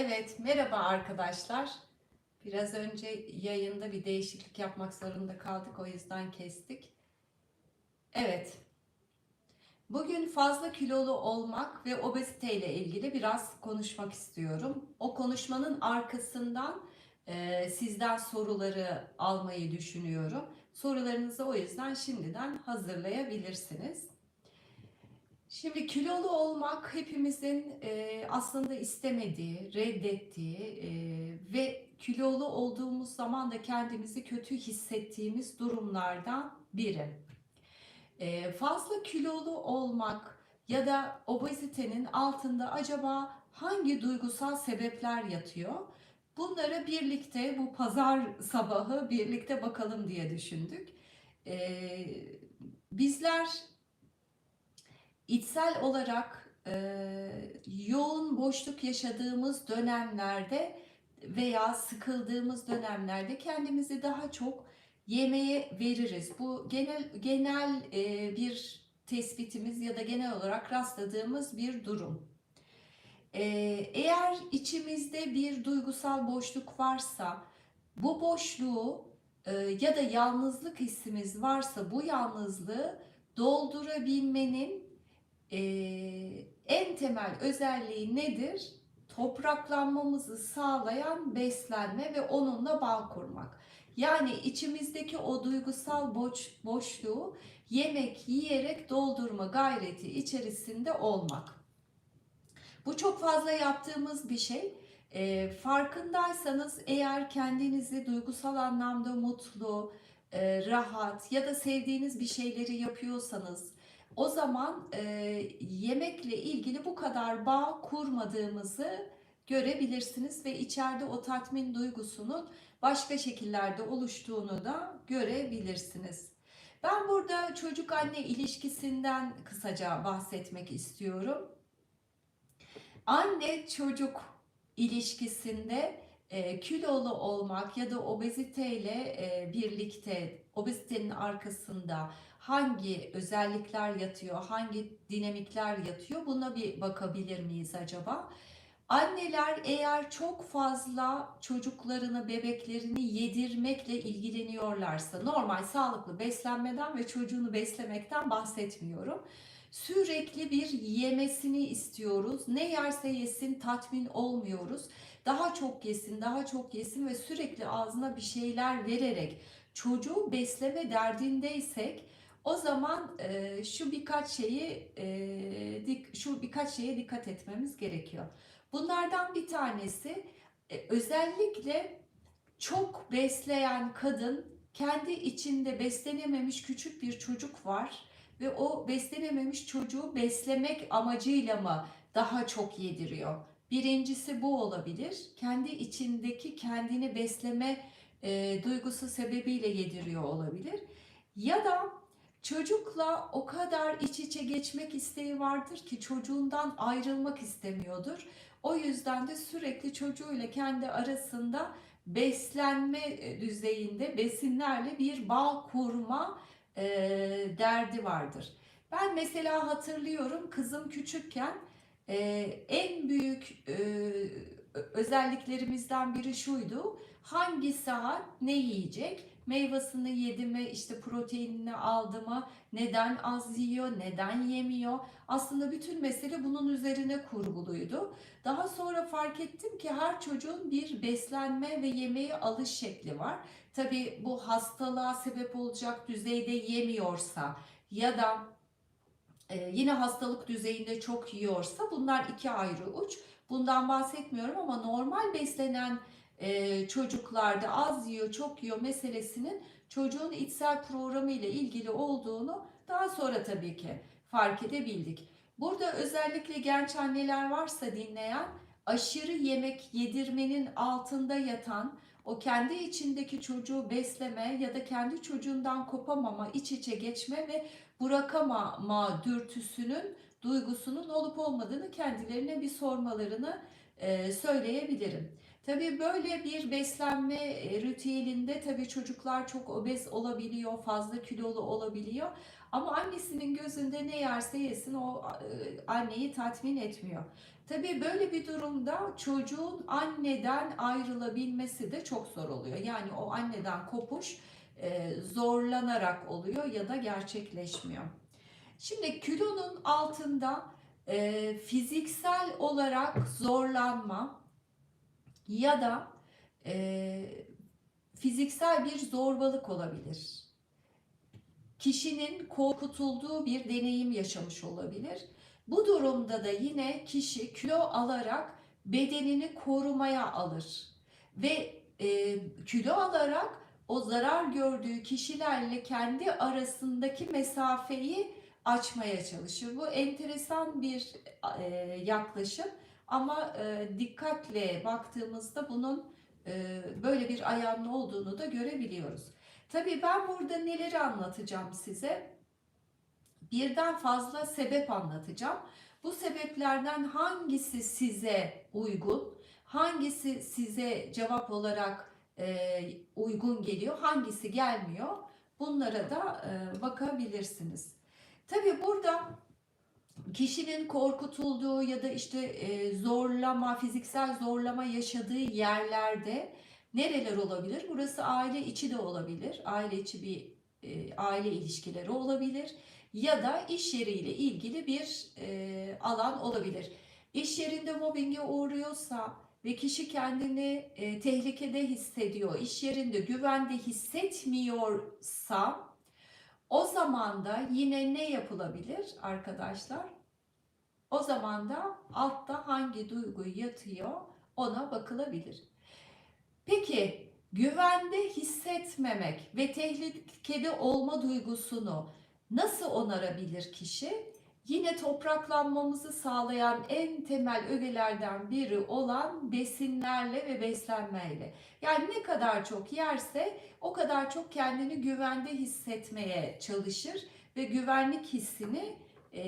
Evet, merhaba arkadaşlar. Biraz önce yayında bir değişiklik yapmak zorunda kaldık, o yüzden kestik. Evet, bugün fazla kilolu olmak ve obezite ile ilgili biraz konuşmak istiyorum. O konuşmanın arkasından e, sizden soruları almayı düşünüyorum. Sorularınızı o yüzden şimdiden hazırlayabilirsiniz. Şimdi kilolu olmak hepimizin e, aslında istemediği, reddettiği e, ve kilolu olduğumuz zaman da kendimizi kötü hissettiğimiz durumlardan biri. E, fazla kilolu olmak ya da obezitenin altında acaba hangi duygusal sebepler yatıyor? Bunlara birlikte bu pazar sabahı birlikte bakalım diye düşündük. E, bizler içsel olarak e, yoğun boşluk yaşadığımız dönemlerde veya sıkıldığımız dönemlerde kendimizi daha çok yemeğe veririz. Bu genel genel e, bir tespitimiz ya da genel olarak rastladığımız bir durum. E, eğer içimizde bir duygusal boşluk varsa bu boşluğu e, ya da yalnızlık hissimiz varsa bu yalnızlığı doldurabilmenin e, en temel özelliği nedir? Topraklanmamızı sağlayan beslenme ve onunla bağ kurmak. Yani içimizdeki o duygusal boş, boşluğu yemek yiyerek doldurma gayreti içerisinde olmak. Bu çok fazla yaptığımız bir şey. E, farkındaysanız eğer kendinizi duygusal anlamda mutlu, e, rahat ya da sevdiğiniz bir şeyleri yapıyorsanız, o zaman e, yemekle ilgili bu kadar bağ kurmadığımızı görebilirsiniz ve içeride o tatmin duygusunun başka şekillerde oluştuğunu da görebilirsiniz. Ben burada çocuk anne ilişkisinden kısaca bahsetmek istiyorum. Anne çocuk ilişkisinde e, kilolu olmak ya da obeziteyle e, birlikte obezitenin arkasında hangi özellikler yatıyor, hangi dinamikler yatıyor buna bir bakabilir miyiz acaba? Anneler eğer çok fazla çocuklarını, bebeklerini yedirmekle ilgileniyorlarsa, normal sağlıklı beslenmeden ve çocuğunu beslemekten bahsetmiyorum. Sürekli bir yemesini istiyoruz. Ne yerse yesin tatmin olmuyoruz. Daha çok yesin, daha çok yesin ve sürekli ağzına bir şeyler vererek çocuğu besleme derdindeysek o zaman e, şu birkaç şeyi e, dik, şu birkaç şeye dikkat etmemiz gerekiyor. Bunlardan bir tanesi e, özellikle çok besleyen kadın kendi içinde beslenememiş küçük bir çocuk var ve o beslenememiş çocuğu beslemek amacıyla mı daha çok yediriyor? Birincisi bu olabilir. Kendi içindeki kendini besleme e, duygusu sebebiyle yediriyor olabilir. Ya da Çocukla o kadar iç içe geçmek isteği vardır ki çocuğundan ayrılmak istemiyordur. O yüzden de sürekli çocuğuyla kendi arasında beslenme e, düzeyinde besinlerle bir bağ kurma e, derdi vardır. Ben mesela hatırlıyorum kızım küçükken e, en büyük e, özelliklerimizden biri şuydu. Hangi saat ne yiyecek? Meyvasını yedi mi, işte proteinini aldı mı, neden az yiyor, neden yemiyor. Aslında bütün mesele bunun üzerine kurguluydu. Daha sonra fark ettim ki her çocuğun bir beslenme ve yemeğe alış şekli var. Tabi bu hastalığa sebep olacak düzeyde yemiyorsa ya da e, yine hastalık düzeyinde çok yiyorsa bunlar iki ayrı uç. Bundan bahsetmiyorum ama normal beslenen e, çocuklarda az yiyor çok yiyor meselesinin çocuğun içsel programı ile ilgili olduğunu daha sonra tabii ki fark edebildik. Burada özellikle genç anneler varsa dinleyen aşırı yemek yedirmenin altında yatan o kendi içindeki çocuğu besleme ya da kendi çocuğundan kopamama, iç içe geçme ve bırakamama dürtüsünün, duygusunun olup olmadığını kendilerine bir sormalarını e, söyleyebilirim. Tabii böyle bir beslenme e, ritüelinde tabii çocuklar çok obez olabiliyor, fazla kilolu olabiliyor. Ama annesinin gözünde ne yerse yesin o e, anneyi tatmin etmiyor. Tabii böyle bir durumda çocuğun anneden ayrılabilmesi de çok zor oluyor. Yani o anneden kopuş e, zorlanarak oluyor ya da gerçekleşmiyor. Şimdi kilonun altında fiziksel olarak zorlanma ya da e, fiziksel bir zorbalık olabilir. Kişinin korkutulduğu bir deneyim yaşamış olabilir. Bu durumda da yine kişi kilo alarak bedenini korumaya alır ve e, kilo alarak o zarar gördüğü kişilerle kendi arasındaki mesafeyi açmaya çalışır. Bu enteresan bir e, yaklaşım ama e, dikkatle baktığımızda bunun e, böyle bir ayağının olduğunu da görebiliyoruz. Tabii ben burada neleri anlatacağım size? Birden fazla sebep anlatacağım. Bu sebeplerden hangisi size uygun, hangisi size cevap olarak e, uygun geliyor, hangisi gelmiyor? Bunlara da e, bakabilirsiniz. Tabii burada kişinin korkutulduğu ya da işte e, zorlama, fiziksel zorlama yaşadığı yerlerde nereler olabilir? Burası aile içi de olabilir. Aile içi bir e, aile ilişkileri olabilir ya da iş yeriyle ilgili bir e, alan olabilir. İş yerinde mobbinge uğruyorsa ve kişi kendini e, tehlikede hissediyor, iş yerinde güvende hissetmiyorsa o zaman da yine ne yapılabilir arkadaşlar? O zaman da altta hangi duygu yatıyor ona bakılabilir. Peki güvende hissetmemek ve tehlikede olma duygusunu nasıl onarabilir kişi? Yine topraklanmamızı sağlayan en temel ögelerden biri olan besinlerle ve beslenmeyle. Yani ne kadar çok yerse o kadar çok kendini güvende hissetmeye çalışır ve güvenlik hissini e,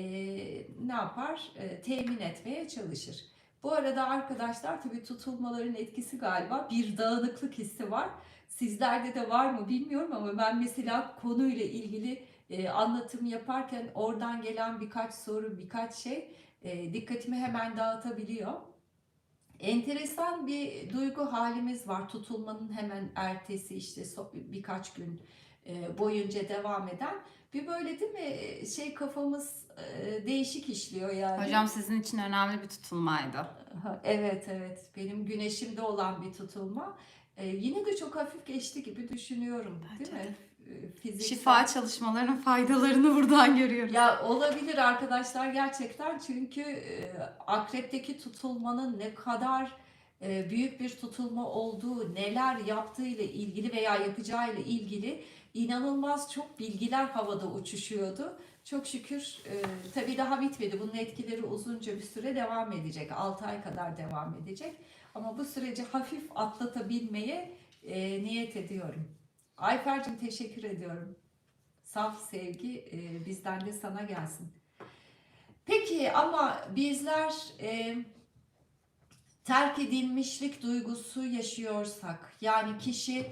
ne yapar? E, temin etmeye çalışır. Bu arada arkadaşlar tabii tutulmaların etkisi galiba bir dağınıklık hissi var. Sizlerde de var mı bilmiyorum ama ben mesela konuyla ilgili e, anlatım yaparken oradan gelen birkaç soru, birkaç şey e, dikkatimi hemen dağıtabiliyor. Enteresan bir duygu halimiz var. Tutulmanın hemen ertesi işte birkaç gün e, boyunca devam eden. Bir böyle değil mi şey kafamız e, değişik işliyor yani. Hocam sizin için önemli bir tutulmaydı. Evet evet benim güneşimde olan bir tutulma. Yine de çok hafif geçti gibi düşünüyorum Bence değil mi? E, Fiziksel. Şifa çalışmalarının faydalarını buradan görüyoruz. Ya olabilir arkadaşlar gerçekten çünkü e, akrepteki tutulmanın ne kadar e, büyük bir tutulma olduğu, neler yaptığı ile ilgili veya yapacağı ile ilgili inanılmaz çok bilgiler havada uçuşuyordu. Çok şükür e, tabii daha bitmedi. Bunun etkileri uzunca bir süre devam edecek. 6 ay kadar devam edecek. Ama bu süreci hafif atlatabilmeye e, niyet ediyorum. Ayfer'cim teşekkür ediyorum. Saf sevgi e, bizden de sana gelsin. Peki ama bizler e, terk edilmişlik duygusu yaşıyorsak, yani kişi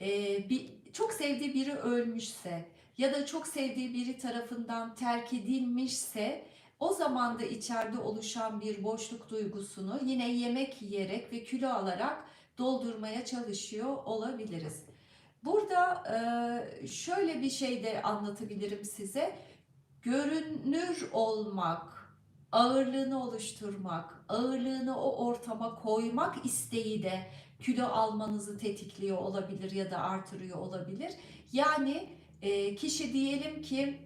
e, bir çok sevdiği biri ölmüşse ya da çok sevdiği biri tarafından terk edilmişse o zaman da içeride oluşan bir boşluk duygusunu yine yemek yiyerek ve kilo alarak doldurmaya çalışıyor olabiliriz. Burada şöyle bir şey de anlatabilirim size. Görünür olmak, ağırlığını oluşturmak, ağırlığını o ortama koymak isteği de kilo almanızı tetikliyor olabilir ya da artırıyor olabilir. Yani kişi diyelim ki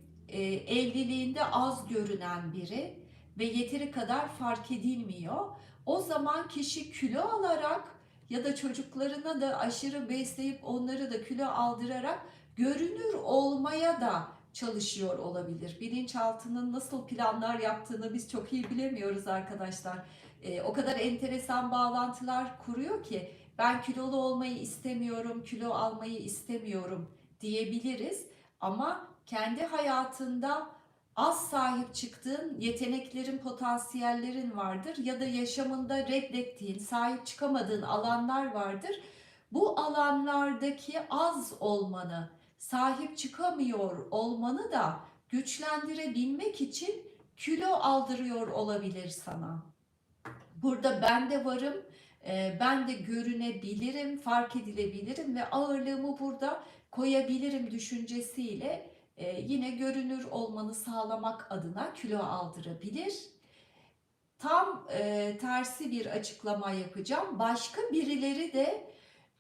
evliliğinde az görünen biri ve yeteri kadar fark edilmiyor. O zaman kişi kilo alarak ya da çocuklarına da aşırı besleyip onları da kilo aldırarak görünür olmaya da çalışıyor olabilir. Bilinçaltının nasıl planlar yaptığını biz çok iyi bilemiyoruz arkadaşlar. E, o kadar enteresan bağlantılar kuruyor ki ben kilolu olmayı istemiyorum, kilo almayı istemiyorum diyebiliriz. Ama kendi hayatında az sahip çıktığın yeteneklerin, potansiyellerin vardır ya da yaşamında reddettiğin, sahip çıkamadığın alanlar vardır. Bu alanlardaki az olmanı, sahip çıkamıyor olmanı da güçlendirebilmek için kilo aldırıyor olabilir sana. Burada ben de varım, e, ben de görünebilirim, fark edilebilirim ve ağırlığımı burada koyabilirim düşüncesiyle e, yine görünür olmanı sağlamak adına kilo aldırabilir. Tam e, tersi bir açıklama yapacağım. Başka birileri de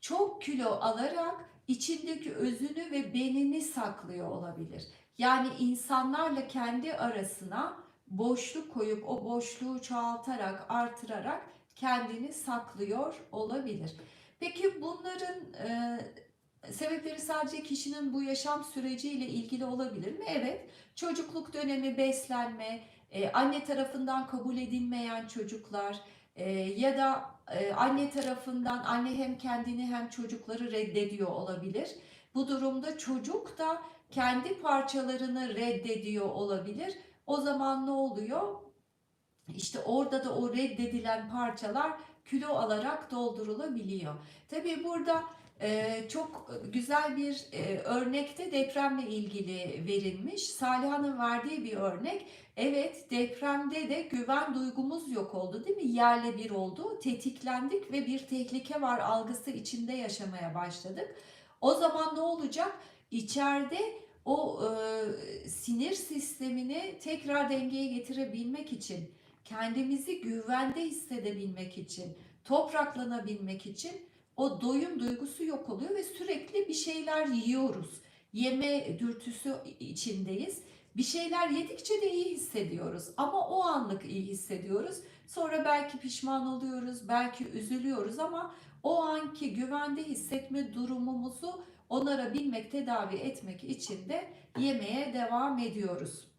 çok kilo alarak içindeki özünü ve benini saklıyor olabilir. Yani insanlarla kendi arasına boşluk koyup o boşluğu çoğaltarak, artırarak kendini saklıyor olabilir. Peki bunların e, sebepleri sadece kişinin bu yaşam süreciyle ilgili olabilir mi? Evet. Çocukluk dönemi beslenme, e, anne tarafından kabul edilmeyen çocuklar e, ya da e, anne tarafından anne hem kendini hem çocukları reddediyor olabilir. Bu durumda çocuk da kendi parçalarını reddediyor olabilir. O zaman ne oluyor? İşte orada da o reddedilen parçalar kilo alarak doldurulabiliyor. Tabii burada çok güzel bir e, örnekte depremle ilgili verilmiş. Saliha'nın verdiği bir örnek. Evet depremde de güven duygumuz yok oldu değil mi? Yerle bir oldu. Tetiklendik ve bir tehlike var algısı içinde yaşamaya başladık. O zaman ne olacak? İçeride o e, sinir sistemini tekrar dengeye getirebilmek için, kendimizi güvende hissedebilmek için, topraklanabilmek için o doyum duygusu yok oluyor ve sürekli bir şeyler yiyoruz. Yeme dürtüsü içindeyiz. Bir şeyler yedikçe de iyi hissediyoruz ama o anlık iyi hissediyoruz. Sonra belki pişman oluyoruz, belki üzülüyoruz ama o anki güvende hissetme durumumuzu onarabilmek, tedavi etmek için de yemeye devam ediyoruz.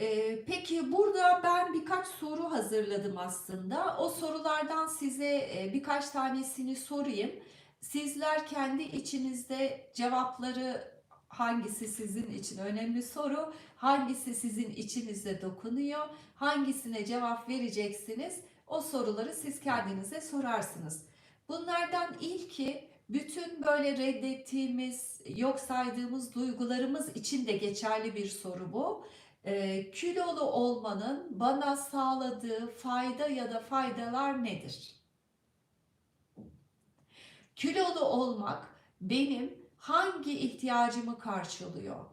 Ee, peki burada ben birkaç soru hazırladım aslında. O sorulardan size e, birkaç tanesini sorayım. Sizler kendi içinizde cevapları hangisi sizin için önemli soru, hangisi sizin içinizde dokunuyor, hangisine cevap vereceksiniz? O soruları siz kendinize sorarsınız. Bunlardan ilki bütün böyle reddettiğimiz, yok saydığımız duygularımız için de geçerli bir soru bu. Ee, kilolu olmanın bana sağladığı fayda ya da faydalar nedir? Kilolu olmak benim hangi ihtiyacımı karşılıyor?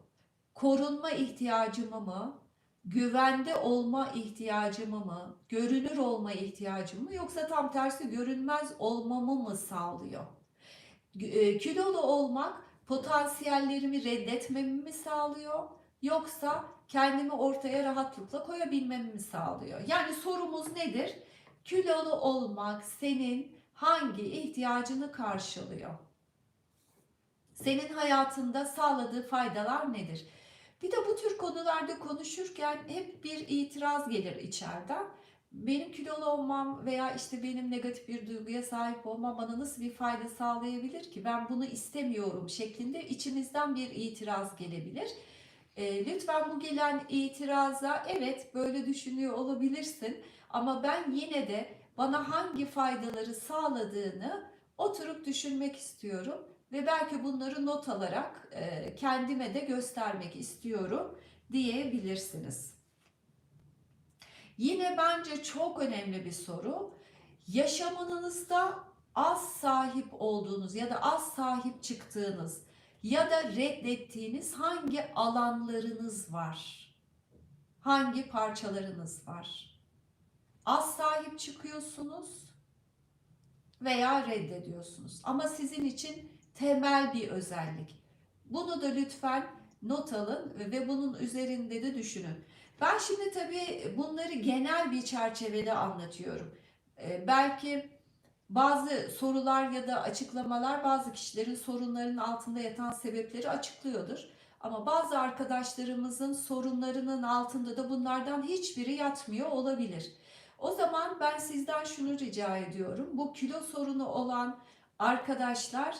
Korunma ihtiyacımı mı? Güvende olma ihtiyacımı mı? Görünür olma ihtiyacımı mı? Yoksa tam tersi görünmez olmamı mı sağlıyor? E, kilolu olmak potansiyellerimi reddetmemi mi sağlıyor? Yoksa kendimi ortaya rahatlıkla koyabilmemi mi sağlıyor? Yani sorumuz nedir? Kilolu olmak senin hangi ihtiyacını karşılıyor? Senin hayatında sağladığı faydalar nedir? Bir de bu tür konularda konuşurken hep bir itiraz gelir içeriden. Benim kilolu olmam veya işte benim negatif bir duyguya sahip olmam bana nasıl bir fayda sağlayabilir ki? Ben bunu istemiyorum şeklinde içimizden bir itiraz gelebilir. E, lütfen bu gelen itiraza evet böyle düşünüyor olabilirsin ama ben yine de bana hangi faydaları sağladığını oturup düşünmek istiyorum ve belki bunları not alarak e, kendime de göstermek istiyorum diyebilirsiniz. Yine bence çok önemli bir soru. Yaşamınızda az sahip olduğunuz ya da az sahip çıktığınız ya da reddettiğiniz hangi alanlarınız var? Hangi parçalarınız var? Az sahip çıkıyorsunuz veya reddediyorsunuz. Ama sizin için temel bir özellik. Bunu da lütfen not alın ve bunun üzerinde de düşünün. Ben şimdi tabii bunları genel bir çerçevede anlatıyorum. Ee, belki bazı sorular ya da açıklamalar bazı kişilerin sorunlarının altında yatan sebepleri açıklıyordur. Ama bazı arkadaşlarımızın sorunlarının altında da bunlardan hiçbiri yatmıyor olabilir. O zaman ben sizden şunu rica ediyorum. Bu kilo sorunu olan arkadaşlar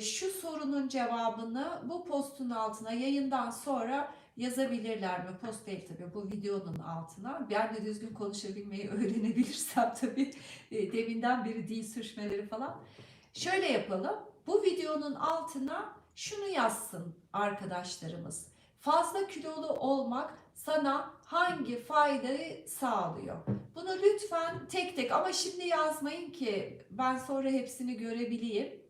şu sorunun cevabını bu postun altına yayından sonra yazabilirler mi? Post değil tabii bu videonun altına. Ben de düzgün konuşabilmeyi öğrenebilirsem tabii e, deminden beri dil sürçmeleri falan. Şöyle yapalım. Bu videonun altına şunu yazsın arkadaşlarımız. Fazla kilolu olmak sana hangi faydayı sağlıyor? Bunu lütfen tek tek ama şimdi yazmayın ki ben sonra hepsini görebileyim.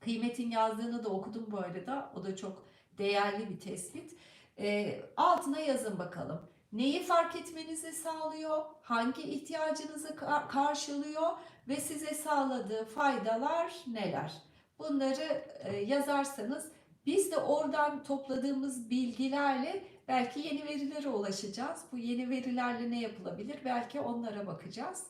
Kıymetin yazdığını da okudum bu arada. O da çok değerli bir tespit. Ee, altına yazın bakalım. Neyi fark etmenizi sağlıyor? Hangi ihtiyacınızı ka- karşılıyor? Ve size sağladığı faydalar neler? Bunları e, yazarsanız biz de oradan topladığımız bilgilerle belki yeni verilere ulaşacağız. Bu yeni verilerle ne yapılabilir? Belki onlara bakacağız.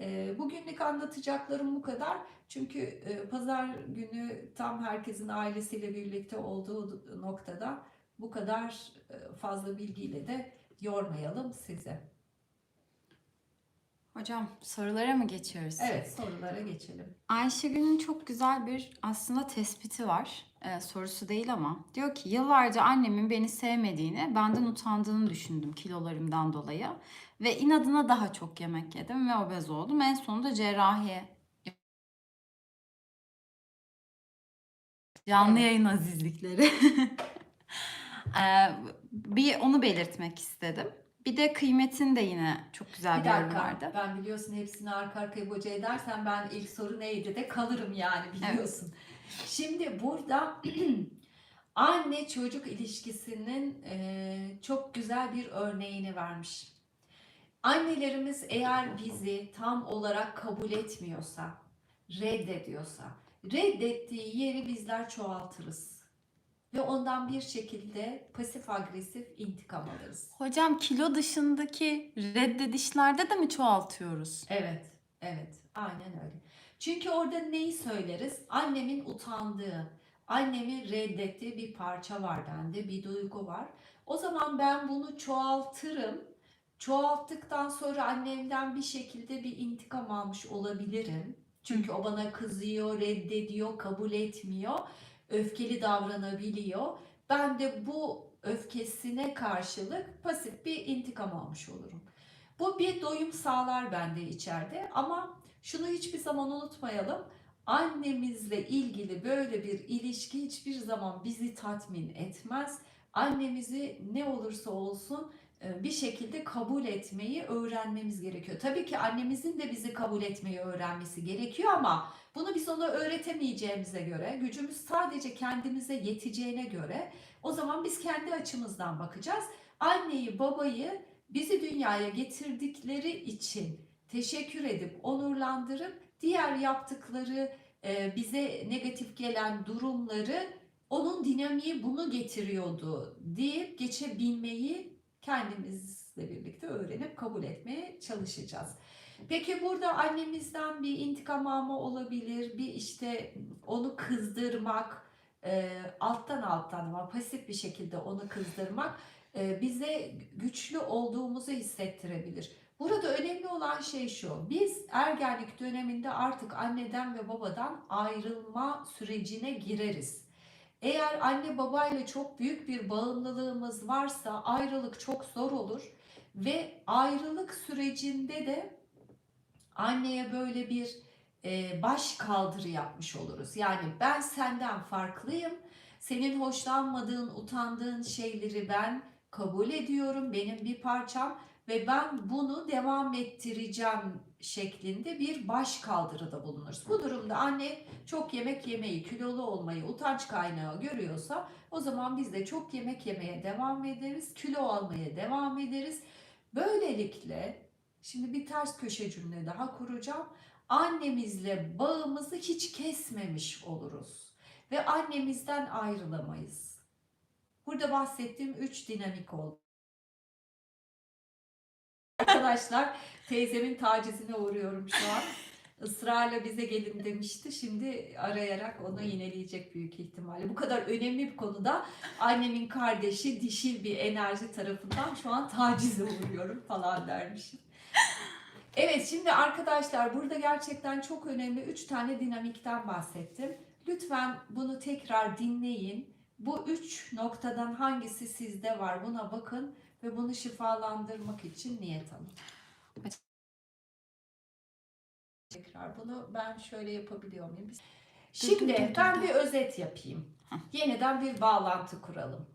E, Bugünlük anlatacaklarım bu kadar. Çünkü e, pazar günü tam herkesin ailesiyle birlikte olduğu noktada bu kadar e, fazla bilgiyle de yormayalım sizi. Hocam sorulara mı geçiyoruz? Evet sorulara geçelim. Ayşegül'ün çok güzel bir aslında tespiti var. Ee, sorusu değil ama. Diyor ki yıllarca annemin beni sevmediğini, benden utandığını düşündüm kilolarımdan dolayı. Ve inadına daha çok yemek yedim ve obez oldum. En sonunda cerrahiye Canlı yayın azizlikleri. Ee, bir onu belirtmek istedim. Bir de kıymetin de yine çok güzel Bir bir, dakika vardı. ben biliyorsun hepsini arka arkaya boca edersen ben ilk soru neydi de kalırım yani biliyorsun. Şimdi burada anne çocuk ilişkisinin e, çok güzel bir örneğini vermiş. Annelerimiz eğer bizi tam olarak kabul etmiyorsa, reddediyorsa, reddettiği yeri bizler çoğaltırız. Ve ondan bir şekilde pasif agresif intikam alırız. Hocam kilo dışındaki reddedişlerde de mi çoğaltıyoruz? Evet, evet. Aynen öyle. Çünkü orada neyi söyleriz? Annemin utandığı, annemin reddettiği bir parça var bende, bir duygu var. O zaman ben bunu çoğaltırım. Çoğalttıktan sonra annemden bir şekilde bir intikam almış olabilirim. Çünkü o bana kızıyor, reddediyor, kabul etmiyor, öfkeli davranabiliyor. Ben de bu öfkesine karşılık pasif bir intikam almış olurum. Bu bir doyum sağlar bende içeride ama şunu hiçbir zaman unutmayalım. Annemizle ilgili böyle bir ilişki hiçbir zaman bizi tatmin etmez. Annemizi ne olursa olsun bir şekilde kabul etmeyi öğrenmemiz gerekiyor. Tabii ki annemizin de bizi kabul etmeyi öğrenmesi gerekiyor ama bunu biz ona öğretemeyeceğimize göre, gücümüz sadece kendimize yeteceğine göre o zaman biz kendi açımızdan bakacağız. Anneyi, babayı bizi dünyaya getirdikleri için teşekkür edip onurlandırıp diğer yaptıkları e, bize negatif gelen durumları onun dinamiği bunu getiriyordu deyip geçebilmeyi kendimizle birlikte öğrenip kabul etmeye çalışacağız. Peki burada annemizden bir intikam alma olabilir, bir işte onu kızdırmak, e, alttan alttan ama pasif bir şekilde onu kızdırmak e, bize güçlü olduğumuzu hissettirebilir. Burada önemli olan şey şu. Biz ergenlik döneminde artık anneden ve babadan ayrılma sürecine gireriz. Eğer anne babayla çok büyük bir bağımlılığımız varsa ayrılık çok zor olur ve ayrılık sürecinde de anneye böyle bir e, baş kaldırı yapmış oluruz. Yani ben senden farklıyım. Senin hoşlanmadığın, utandığın şeyleri ben kabul ediyorum. Benim bir parçam ve ben bunu devam ettireceğim şeklinde bir baş kaldırıda bulunuruz. Bu durumda anne çok yemek yemeyi, kilolu olmayı utanç kaynağı görüyorsa o zaman biz de çok yemek yemeye devam ederiz, kilo almaya devam ederiz. Böylelikle şimdi bir ters köşe cümle daha kuracağım. Annemizle bağımızı hiç kesmemiş oluruz ve annemizden ayrılamayız. Burada bahsettiğim üç dinamik oldu. Arkadaşlar teyzemin tacizine uğruyorum şu an. Israrla bize gelin demişti. Şimdi arayarak onu yineleyecek büyük ihtimalle. Bu kadar önemli bir konuda annemin kardeşi dişil bir enerji tarafından şu an tacize uğruyorum falan dermişim. Evet şimdi arkadaşlar burada gerçekten çok önemli 3 tane dinamikten bahsettim. Lütfen bunu tekrar dinleyin. Bu üç noktadan hangisi sizde var buna bakın ve bunu şifalandırmak için niyet alın. Tekrar bunu ben şöyle yapabiliyor muyum? Şimdi ben bir özet yapayım. Yeniden bir bağlantı kuralım.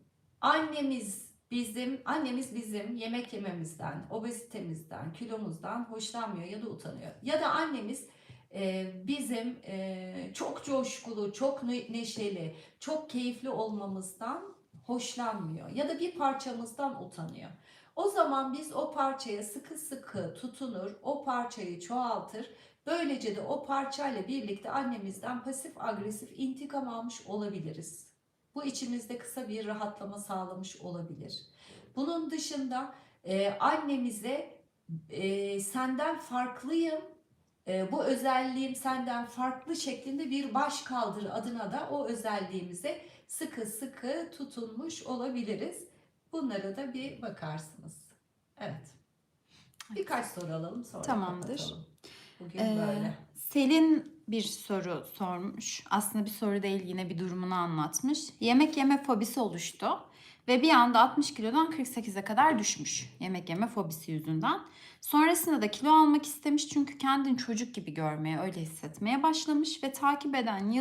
Annemiz bizim, annemiz bizim yemek yememizden, obezitemisden, kilomuzdan hoşlanmıyor ya da utanıyor. Ya da annemiz e, bizim e, çok coşkulu, çok ne- neşeli, çok keyifli olmamızdan hoşlanmıyor ya da bir parçamızdan utanıyor. O zaman biz o parçaya sıkı sıkı tutunur, o parçayı çoğaltır. Böylece de o parçayla birlikte annemizden pasif agresif intikam almış olabiliriz. Bu içimizde kısa bir rahatlama sağlamış olabilir. Bunun dışında e, annemize e, senden farklıyım, e, bu özelliğim senden farklı şeklinde bir baş kaldırı adına da o özelliğimize sıkı sıkı tutunmuş olabiliriz. Bunlara da bir bakarsınız. Evet. Birkaç soru alalım sonra Tamamdır. kapatalım. Bugün Ee, böyle. Selin bir soru sormuş. Aslında bir soru değil yine bir durumunu anlatmış. Yemek yeme fobisi oluştu ve bir anda 60 kilodan 48'e kadar düşmüş yemek yeme fobisi yüzünden. Sonrasında da kilo almak istemiş çünkü kendini çocuk gibi görmeye, öyle hissetmeye başlamış ve takip eden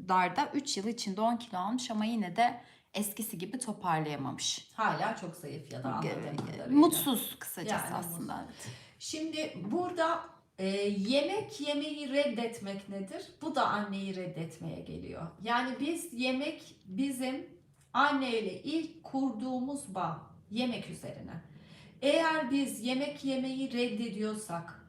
yıllarda 3 yıl içinde 10 kilo almış ama yine de eskisi gibi toparlayamamış. Hala çok zayıf ya da anladığım kadarıyla. Mutsuz kısacası Yani aslında. Şimdi burada e, yemek yemeyi reddetmek nedir? Bu da anneyi reddetmeye geliyor. Yani biz yemek bizim anneyle ilk kurduğumuz bağ yemek üzerine. Eğer biz yemek yemeyi reddediyorsak,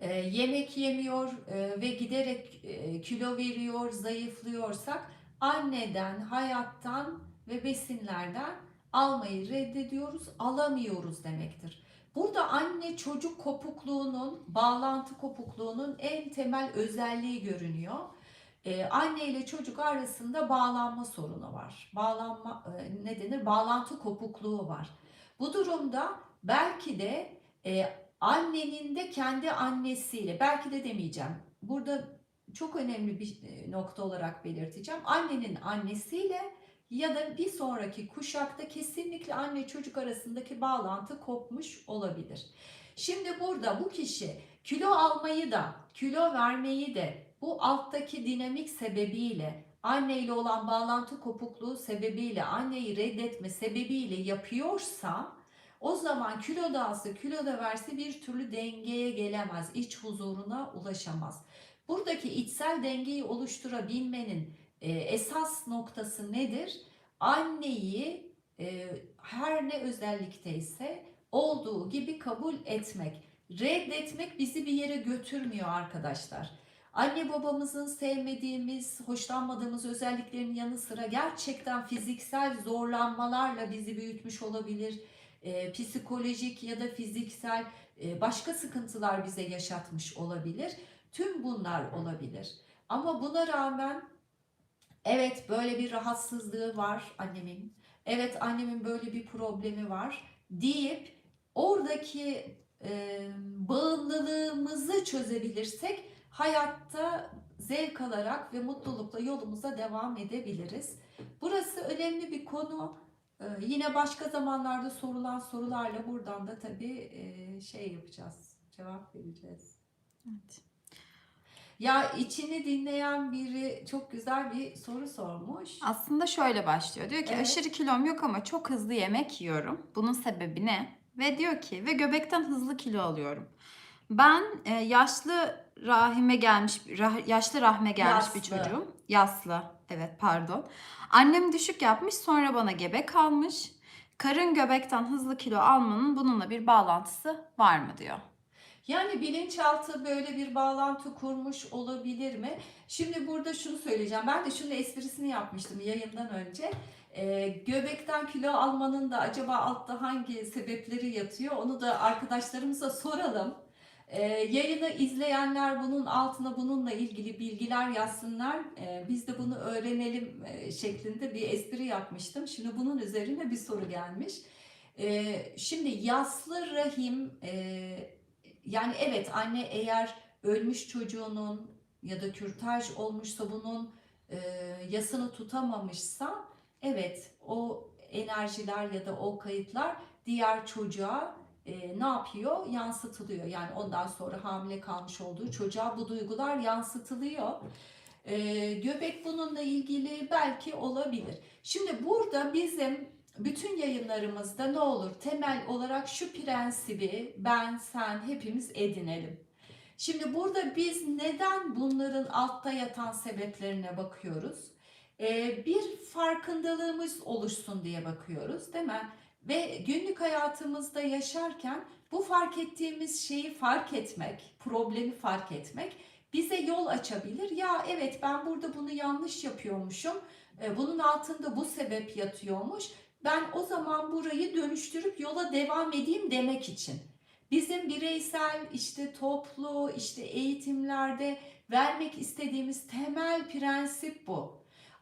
e, yemek yemiyor e, ve giderek e, kilo veriyor, zayıflıyorsak anneden, hayattan ve besinlerden almayı reddediyoruz, alamıyoruz demektir. Burada anne çocuk kopukluğunun, bağlantı kopukluğunun en temel özelliği görünüyor. Ee, anne ile çocuk arasında bağlanma sorunu var. Bağlanma e, ne denir? Bağlantı kopukluğu var. Bu durumda belki de e, annenin de kendi annesiyle, belki de demeyeceğim. Burada çok önemli bir e, nokta olarak belirteceğim. Annenin annesiyle ya da bir sonraki kuşakta kesinlikle anne çocuk arasındaki bağlantı kopmuş olabilir. Şimdi burada bu kişi kilo almayı da kilo vermeyi de bu alttaki dinamik sebebiyle anne ile olan bağlantı kopukluğu sebebiyle anneyi reddetme sebebiyle yapıyorsa o zaman kilo da alsa kilo da verse bir türlü dengeye gelemez, iç huzuruna ulaşamaz. Buradaki içsel dengeyi oluşturabilmenin e, esas noktası nedir? Anneyi e, her ne özellikteyse olduğu gibi kabul etmek. Reddetmek bizi bir yere götürmüyor arkadaşlar. Anne babamızın sevmediğimiz, hoşlanmadığımız özelliklerinin yanı sıra gerçekten fiziksel zorlanmalarla bizi büyütmüş olabilir. E, psikolojik ya da fiziksel e, başka sıkıntılar bize yaşatmış olabilir. Tüm bunlar olabilir. Ama buna rağmen evet böyle bir rahatsızlığı var annemin. Evet annemin böyle bir problemi var deyip oradaki e, bağımlılığımızı çözebilirsek hayatta zevk alarak ve mutlulukla yolumuza devam edebiliriz. Burası önemli bir konu. Ee, yine başka zamanlarda sorulan sorularla buradan da tabii e, şey yapacağız, cevap vereceğiz. Evet. Ya içini dinleyen biri çok güzel bir soru sormuş. Aslında şöyle başlıyor. Diyor ki Evet. aşırı kilom yok ama çok hızlı yemek yiyorum. Bunun sebebi ne? Ve diyor ki ve göbekten hızlı kilo alıyorum. Ben e, yaşlı rahime gelmiş, rah- yaşlı rahme gelmiş bir Yaslı. çocuğum. Yaslı. Evet pardon. Annem düşük yapmış sonra bana gebe kalmış. Karın göbekten hızlı kilo almanın bununla bir bağlantısı var mı diyor. Yani bilinçaltı böyle bir bağlantı kurmuş olabilir mi? Şimdi burada şunu söyleyeceğim. Ben de şunun esprisini yapmıştım yayından önce. Ee, göbekten kilo almanın da acaba altta hangi sebepleri yatıyor? Onu da arkadaşlarımıza soralım. Ee, yayını izleyenler bunun altına bununla ilgili bilgiler yazsınlar. Ee, biz de bunu öğrenelim e, şeklinde bir espri yapmıştım. Şimdi bunun üzerine bir soru gelmiş. Ee, şimdi yaslı rahim e, yani evet anne eğer ölmüş çocuğunun ya da kürtaj olmuşsa bunun e, yasını tutamamışsa evet o enerjiler ya da o kayıtlar diğer çocuğa e, ne yapıyor? Yansıtılıyor. Yani ondan sonra hamile kalmış olduğu çocuğa bu duygular yansıtılıyor. Ee, göbek bununla ilgili belki olabilir. Şimdi burada bizim bütün yayınlarımızda ne olur? Temel olarak şu prensibi ben, sen hepimiz edinelim. Şimdi burada biz neden bunların altta yatan sebeplerine bakıyoruz? Ee, bir farkındalığımız oluşsun diye bakıyoruz, değil mi? Ve günlük hayatımızda yaşarken bu fark ettiğimiz şeyi fark etmek, problemi fark etmek bize yol açabilir. Ya evet ben burada bunu yanlış yapıyormuşum. e, Bunun altında bu sebep yatıyormuş. Ben o zaman burayı dönüştürüp yola devam edeyim demek için. Bizim bireysel işte toplu işte eğitimlerde vermek istediğimiz temel prensip bu.